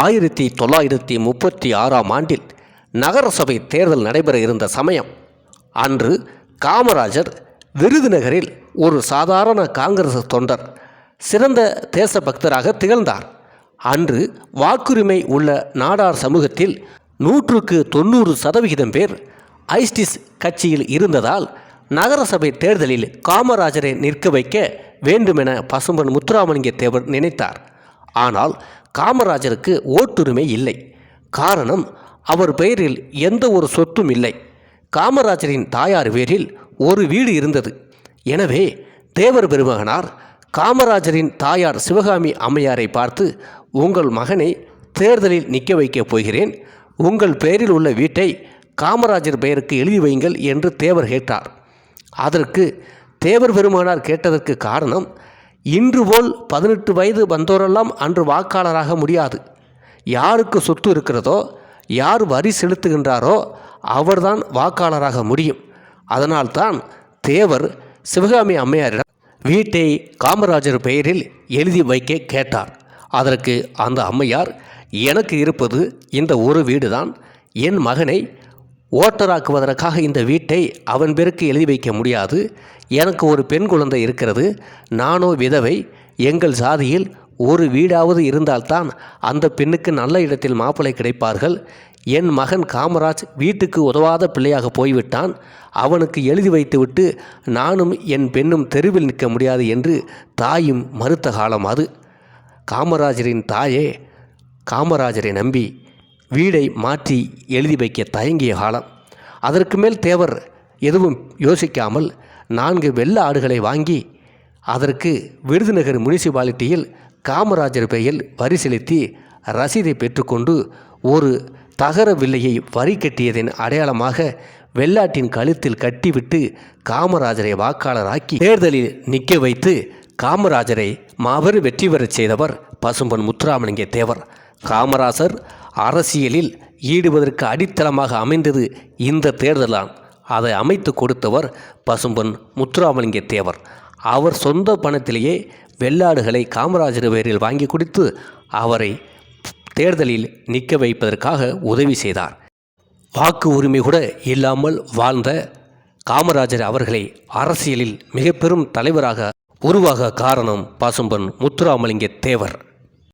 ஆயிரத்தி தொள்ளாயிரத்தி முப்பத்தி ஆறாம் ஆண்டில் நகரசபை தேர்தல் நடைபெற இருந்த சமயம் அன்று காமராஜர் விருதுநகரில் ஒரு சாதாரண காங்கிரஸ் தொண்டர் சிறந்த தேசபக்தராக திகழ்ந்தார். அன்று வாக்குரிமை உள்ள நாடார் சமூகத்தில் நூற்றுக்கு தொண்ணூறு சதவிகிதம் பேர் ஐஸ்டிஸ் கட்சியில் இருந்ததால் நகரசபை தேர்தலில் காமராஜரை நிற்க வைக்க வேண்டுமென பசும்பன் முத்துராமலிங்க தேவர் நினைத்தார். ஆனால் காமராஜருக்கு ஓட்டுரிமை இல்லை. காரணம் அவர் பெயரில் எந்த ஒரு சொத்தும் இல்லை. காமராஜரின் தாயார் பேரில் ஒரு வீடு இருந்தது. எனவே தேவர் பெருமகனார் காமராஜரின் தாயார் சிவகாமி அம்மையாரை பார்த்து உங்கள் மகனை தேர்தலில் நிற்க வைக்கப் போகிறேன். உங்கள் பெயரில் உள்ள வீட்டை காமராஜர் பெயருக்கு எழுதி வையுங்கள் என்று தேவர் கேட்டார். அதற்கு தேவர் பெருமானார் கேட்டதற்கு காரணம் இன்று போல் பதினெட்டு வயது வந்தோரெல்லாம் அன்று வாக்காளராக முடியாது. யாருக்கு சொத்து இருக்கிறதோ யார் வரி செலுத்துகின்றாரோ அவர்தான் வாக்காளராக முடியும். அதனால்தான் தேவர் சிவகாமி அம்மையாரிடம் வீட்டை காமராஜர் பெயரில் எழுதி வைக்க கேட்டார். அதற்கு அந்த அம்மையார் எனக்கு இருப்பது இந்த ஒரு வீடுதான். என் மகனை ஓட்டராக்குவதற்காக இந்த வீட்டை அவன் பேருக்கு எழுதி வைக்க முடியாது. எனக்கு ஒரு பெண் குழந்தை இருக்கிறது. நானோ விதவை. எங்கள் சாதியில் ஒரு வீடாவது இருந்தால்தான் அந்த பெண்ணுக்கு நல்ல இடத்தில் மாப்பிள்ளை கிடைப்பார்கள். என் மகன் காமராஜ் வீட்டுக்கு உதவாத பிள்ளையாக போய்விட்டான். அவனுக்கு எழுதி வைத்துவிட்டு நானும் என் பெண்ணும் தெருவில் நிற்க முடியாது என்று தாயும் மறுத்த காலம் அது. காமராஜரின் தாயே. காமராஜரை நம்பி வீடை மாற்றி எழுதி வைக்க தயங்கிய காலம். அதற்கு மேல் தேவர் எதுவும் யோசிக்காமல் நான்கு வெள்ள ஆடுகளை வாங்கி அதற்கு விருதுநகர் முனிசிபாலிட்டியில் காமராஜர் பெயரில் வரி செலுத்தி ரசீதை பெற்றுக்கொண்டு ஒரு தகர வில்லையை வரி கட்டியதன் அடையாளமாக வெள்ளாட்டின் கழுத்தில் கட்டிவிட்டு காமராஜரை வாக்காளராக்கி தேர்தலில் நிற்க வைத்து காமராஜரை மாபெரும் வெற்றி பெறச் செய்தவர் பசும்பன் முத்துராமலிங்க தேவர். காமராசர் அரசியலில் ஈடுவதற்கு அடித்தளமாக அமைந்தது இந்த தேர்தலான் அதை அமைத்து கொடுத்தவர் பசும்பன் முத்துராமலிங்க தேவர் அவர் சொந்த பணத்திலேயே வெள்ளாடுகளை காமராஜர் பேரில் வாங்கி கொடுத்து அவரை தேர்தலில் நிற்க வைப்பதற்காக உதவி செய்தார். வாக்கு உரிமை கூட இல்லாமல் வாழ்ந்த காமராஜர் அவர்களை அரசியலில் மிக பெரும் தலைவராக உருவாக காரணம் பசும்பன் முத்துராமலிங்க தேவர்